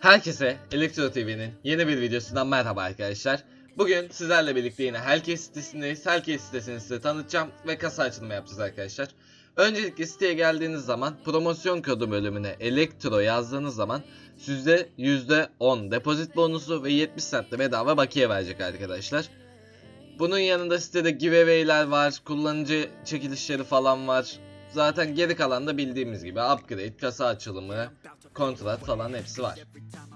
Herkese Elektro TV'nin yeni bir videosundan merhaba arkadaşlar. Bugün sizlerle birlikte yine Helkes sitesindeyiz. Helkes sitesini size tanıtacağım ve kasa açılımı yapacağız arkadaşlar. Öncelikle siteye geldiğiniz zaman promosyon kodu bölümüne Elektro yazdığınız zaman sizde %10 depozit bonusu ve 70 cent de bedava bakiye verecek arkadaşlar. Bunun yanında sitede giveaway'ler var, kullanıcı çekilişleri falan var. Zaten geri kalan da bildiğimiz gibi upgrade, kasa açılımı, kontrat falan hepsi var.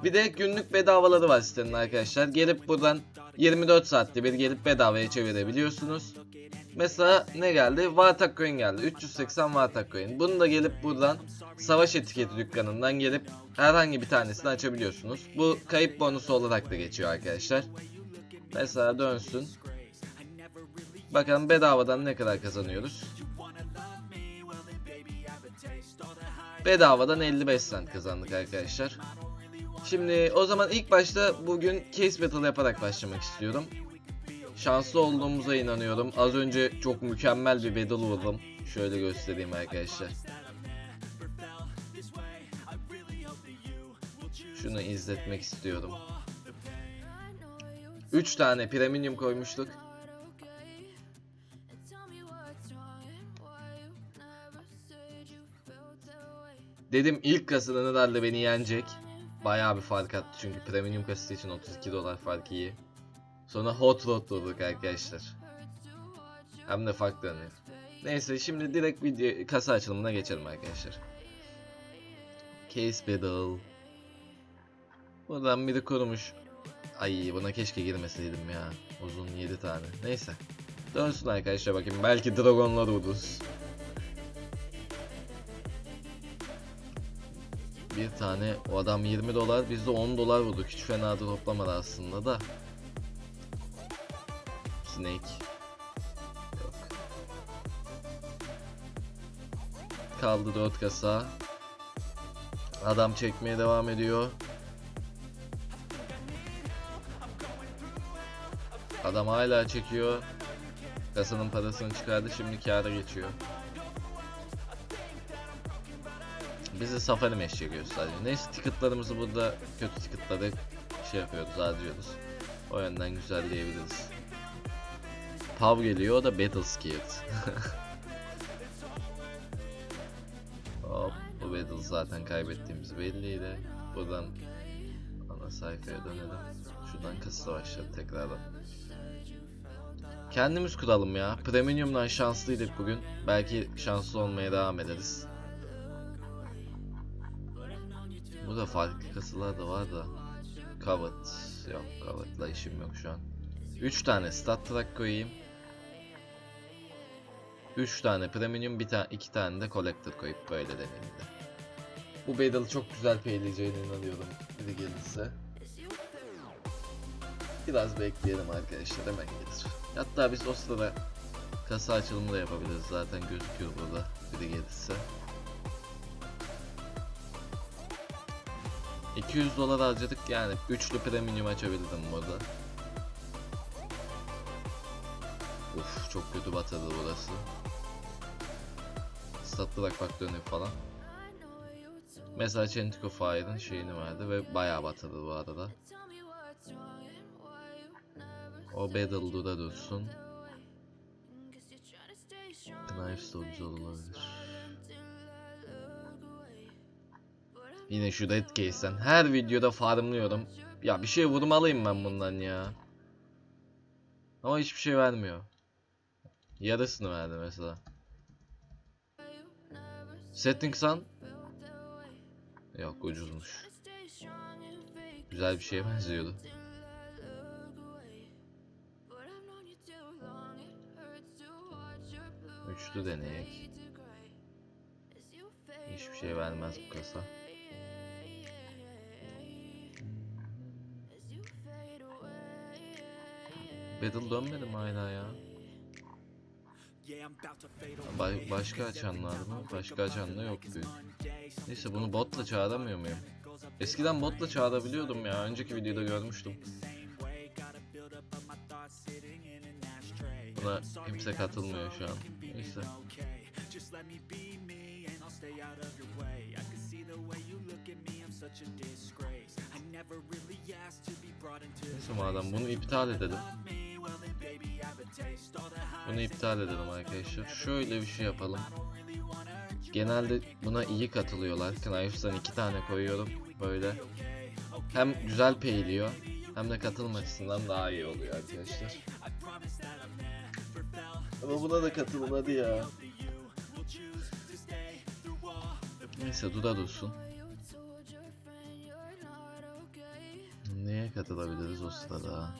Bir de günlük bedavaları var sitenin arkadaşlar. Gelip buradan 24 saatte bir gelip bedavaya çevirebiliyorsunuz. Mesela ne geldi? Vartak coin geldi. 380 Vartak coin. Bunu da gelip buradan savaş etiketi dükkanından gelip herhangi bir tanesini açabiliyorsunuz. Bu kayıp bonusu olarak da geçiyor arkadaşlar. Mesela dönsün. Bakalım bedavadan ne kadar kazanıyoruz. Bedavadan 55 cent kazandık arkadaşlar. Şimdi o zaman ilk başta bugün case battle yaparak başlamak istiyorum. Şanslı olduğumuza inanıyorum. Az önce çok mükemmel bir battle vurdum. Şöyle göstereyim arkadaşlar. Şunu izletmek istiyorum. 3 tane premium koymuştuk. Dedim ilk kasada Nadal beni yenecek. Bayağı bir fark attı çünkü premium kasası için 32 dolar fark iyi. Sonra hot rod vurduk arkadaşlar. Hem de hani. Neyse şimdi direkt video kasa açılımına geçelim arkadaşlar. Case Battle. Buradan biri kurumuş. Ay buna keşke girmeseydim ya. Uzun 7 tane. Neyse. Dönsün arkadaşlar bakayım. Belki dragonlar vururuz. Bir tane o adam 20 dolar biz de 10 dolar vurduk. Hiç fena da toplamadı aslında da. Snake. Yok. Kaldı 4 kasa. Adam çekmeye devam ediyor. Adam hala çekiyor. Kasanın parasını çıkardı şimdi kâra geçiyor. Bizi safari mesh çekiyor sadece. Neyse ticketlarımızı burada kötü ticketları şey yapıyoruz harcıyoruz. O yönden güzelleyebiliriz. Pav geliyor o da Battle Scared. Hop bu battle zaten kaybettiğimiz belliydi. Buradan ana sayfaya dönelim. Şuradan kasa başladı tekrardan. Kendimiz kuralım ya. Premium'dan şanslıydık bugün. Belki şanslı olmaya devam ederiz. Bu da farklı kasalar da var da. Covet. Yok Covet'la işim yok şu an. 3 tane stat track koyayım. 3 tane premium, bir tane, iki tane de collector koyup böyle deneyim de. Bu battle çok güzel peyleyeceğine inanıyorum. Biri gelirse. Biraz bekleyelim arkadaşlar hemen gelir. Hatta biz o sırada kasa açılımı da yapabiliriz zaten gözüküyor burada biri gelirse. 200 dolar harcadık yani üçlü premium açabildim burada. Uf çok kötü batırdı burası. Statlı bak bak dönüp falan. Mesela Chentico Fire'ın şeyini verdi ve bayağı batırdı bu arada. O Battle'da da dursun. Knives da güzel olabilir. Yine şu Dead Case'den. Her videoda farmlıyorum. Ya bir şey vurmalıyım ben bundan ya. Ama hiçbir şey vermiyor. Yarısını verdi mesela. Setting Sun. Yok ucuzmuş. Güzel bir şeye benziyordu. Üçlü deneyek. Hiçbir şey vermez bu kasa. Battle dönmedi mi hala ya? Ba- başka açanlar mı? Başka açanlar yok büyük. Neyse bunu botla çağıramıyor muyum? Eskiden botla çağırabiliyordum ya. Önceki videoda görmüştüm. Buna kimse katılmıyor şu an. Neyse. Neyse madem bunu iptal edelim. Bunu iptal edelim arkadaşlar. Şöyle bir şey yapalım. Genelde buna iyi katılıyorlar. Knifes'tan iki tane koyuyorum. Böyle. Hem güzel peyliyor. Hem de katılma açısından daha iyi oluyor arkadaşlar. Ama buna da katılın hadi ya. Neyse duda dursun. Neye katılabiliriz o sırada?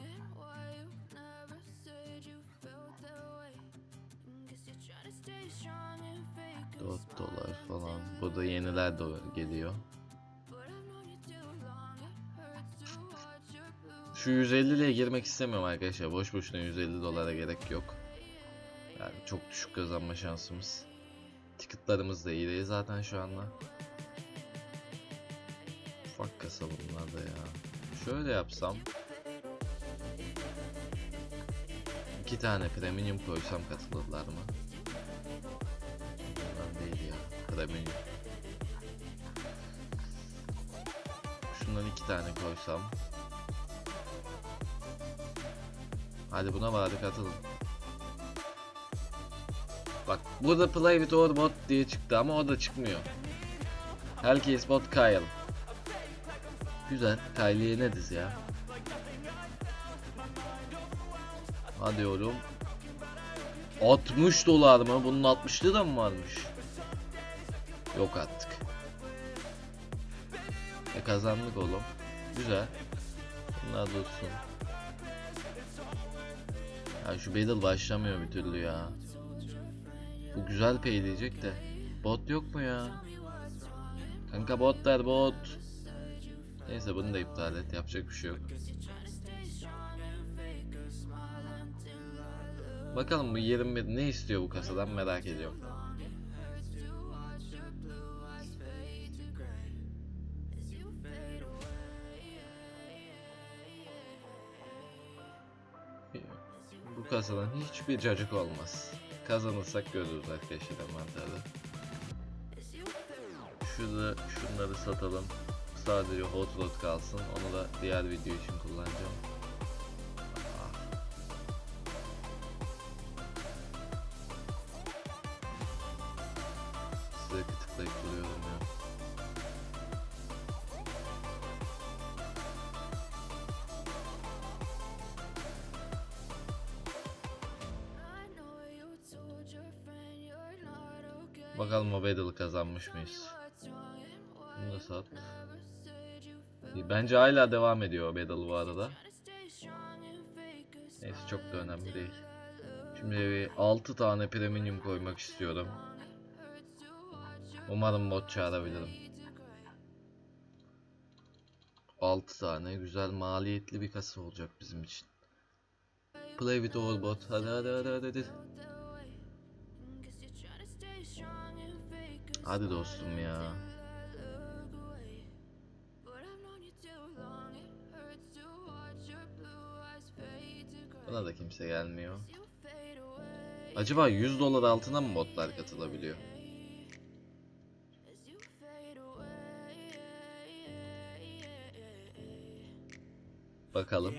4 dolar falan. Bu da yeniler de geliyor. Şu 150 liraya girmek istemiyorum arkadaşlar. Boş boşuna 150 dolara gerek yok. Yani çok düşük kazanma şansımız. Ticketlarımız da iyi değil zaten şu anda. Ufak kasa bunlar da ya. Şöyle yapsam. iki tane premium koysam katılırlar mı? Ya. Premium. Şundan iki tane koysam. Hadi buna bari katılın. Bak burada play with or bot diye çıktı ama o da çıkmıyor. Herkes bot Kyle. Güzel. Kylie'ye ne diz ya? Hadi oğlum. 60 dolar mı? Bunun 60'lı da mı varmış? Yok artık. E kazandık oğlum. Güzel. Bunlar dursun. Ya şu battle başlamıyor bir türlü ya. Bu güzel pay diyecek de. Bot yok mu ya? Kanka bot der bot. Neyse bunu da iptal et. Yapacak bir şey yok. Bakalım bu 21 ne istiyor bu kasadan merak ediyorum. Bu kasadan hiçbir cacık olmaz. Kazanırsak görürüz arkadaşlar mantarda. Şurada şunları satalım. Sadece hot rod kalsın. Onu da diğer video için kullanacağım. Bakalım o battle'ı kazanmış mıyız? Bunu da sat. Bence hala devam ediyor o battle bu arada. Neyse çok da önemli değil. Şimdi bir 6 tane premium koymak istiyorum. Umarım bot çağırabilirim. 6 tane güzel maliyetli bir kasa olacak bizim için. Play with all bot. Hadi hadi hadi hadi. Hadi. Dostum ya. Buna da kimse gelmiyor. Acaba 100 dolar altına mı botlar katılabiliyor? Bakalım.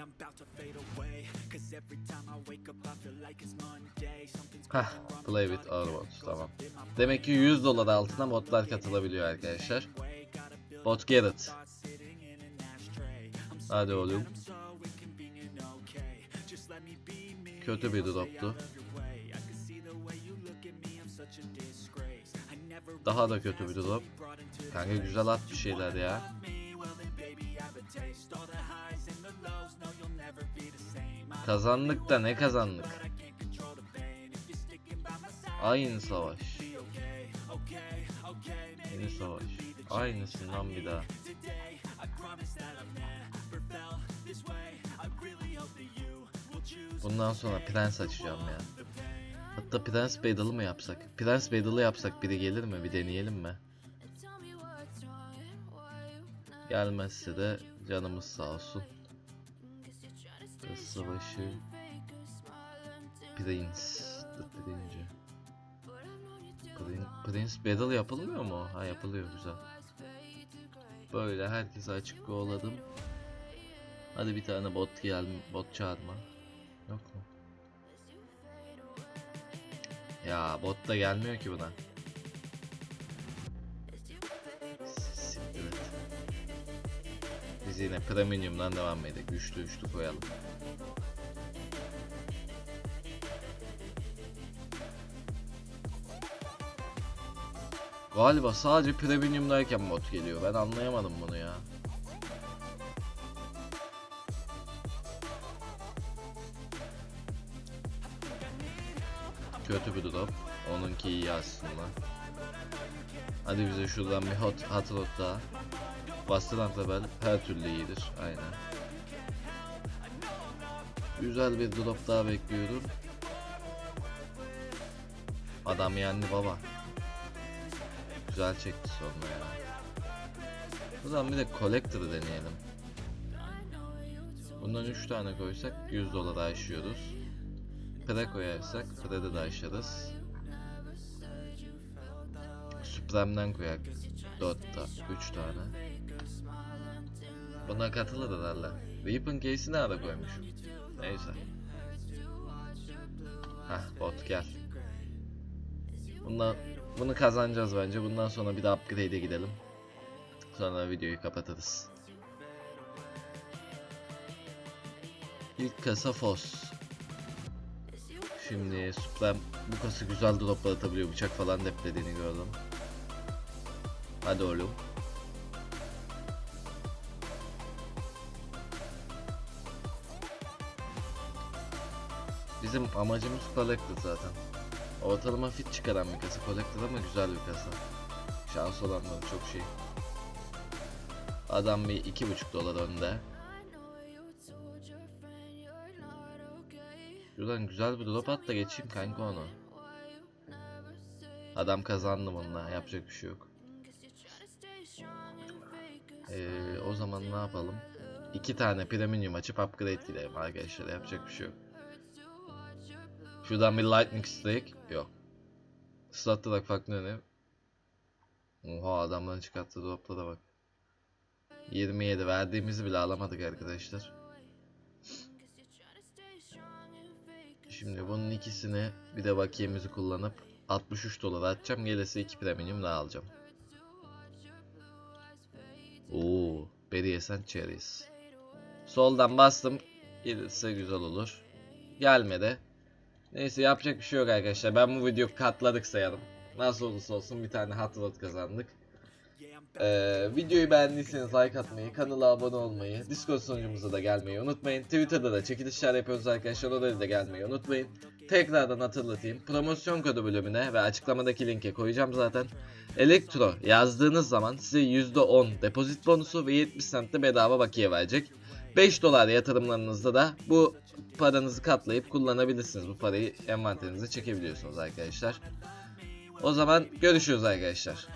Hah, play with bots tamam. Demek ki 100 dolar altına botlar katılabiliyor arkadaşlar. Bot Garrett. Hadi oğlum. Kötü bir droptu. Daha da kötü bir drop. Kanka güzel at bir şeyler ya. Kazandık da ne kazandık? Aynı savaş. Yeni savaş. Aynısından bir daha. Bundan sonra prens açacağım ya. Hatta prens battle'ı mı yapsak? Prens battle'ı yapsak biri gelir mi? Bir deneyelim mi? Gelmezse de canımız sağ olsun. Kız savaşı. Prince. The Prince. Prin- Prince Battle yapılmıyor mu? Ha yapılıyor güzel. Böyle herkese açık kovaladım. Hadi bir tane bot gel bot çağırma. Yok mu? Ya bot da gelmiyor ki buna. Siktir. Biz yine premium'dan devam edelim. Güçlü üçlü koyalım. Galiba sadece premium'dayken bot geliyor. Ben anlayamadım bunu ya. Kötü bir drop. Onunki iyi aslında. Hadi bize şuradan bir hot, hot rod daha. Bastıran tabel her türlü iyidir. Aynen. Güzel bir drop daha bekliyorum. Adam yendi baba. Güzel çekti sonra ya. O zaman bir de Collector'ı deneyelim. Bundan 3 tane koysak 100 dolar aşıyoruz. Pre koyarsak Pre'de de aşarız. Supreme'den koyak 4 ta 3 tane. Buna katılır herhalde. Weapon case'i nerede koymuşum? Neyse. Hah bot gel. Bundan bunu kazanacağız bence. Bundan sonra bir de upgrade'e gidelim. Sonra videoyu kapatırız. İlk kasa Fos. Şimdi Supreme bu kası güzel droplar. Bıçak falan deplediğini gördüm. Hadi oğlum. Bizim amacımız collector zaten. Ortalama fit çıkaran bir kasa collector ama güzel bir kasa. Şans olanları çok şey. Adam bir iki buçuk dolar önde. Şuradan güzel bir drop at da geçeyim kanka onu. Adam kazandı bununla yapacak bir şey yok. Ee, o zaman ne yapalım? İki tane premium açıp upgrade gidelim arkadaşlar yapacak bir şey yok. Şuradan bir lightning strike yok. Slatta da farklı ne? Oha adamların çıkarttığı droplara bak. 27 verdiğimizi bile alamadık arkadaşlar. Şimdi bunun ikisini bir de bakiyemizi kullanıp 63 dolar atacağım. Gelirse 2 premium daha alacağım. Oo, Berry Yesen Cherries. Soldan bastım. Gelirse güzel olur. Gelmedi. Neyse yapacak bir şey yok arkadaşlar. Ben bu videoyu katladık sayalım. Nasıl olursa olsun bir tane hot rod kazandık. Ee, videoyu beğendiyseniz like atmayı, kanala abone olmayı, Discord sunucumuza da gelmeyi unutmayın. Twitter'da da çekilişler yapıyoruz arkadaşlar. Oraya da gelmeyi unutmayın. Tekrardan hatırlatayım. Promosyon kodu bölümüne ve açıklamadaki linke koyacağım zaten. Elektro yazdığınız zaman size %10 depozit bonusu ve 70 cent de bedava bakiye verecek. 5 dolar yatırımlarınızda da bu paranızı katlayıp kullanabilirsiniz. Bu parayı envanterinize çekebiliyorsunuz arkadaşlar. O zaman görüşürüz arkadaşlar.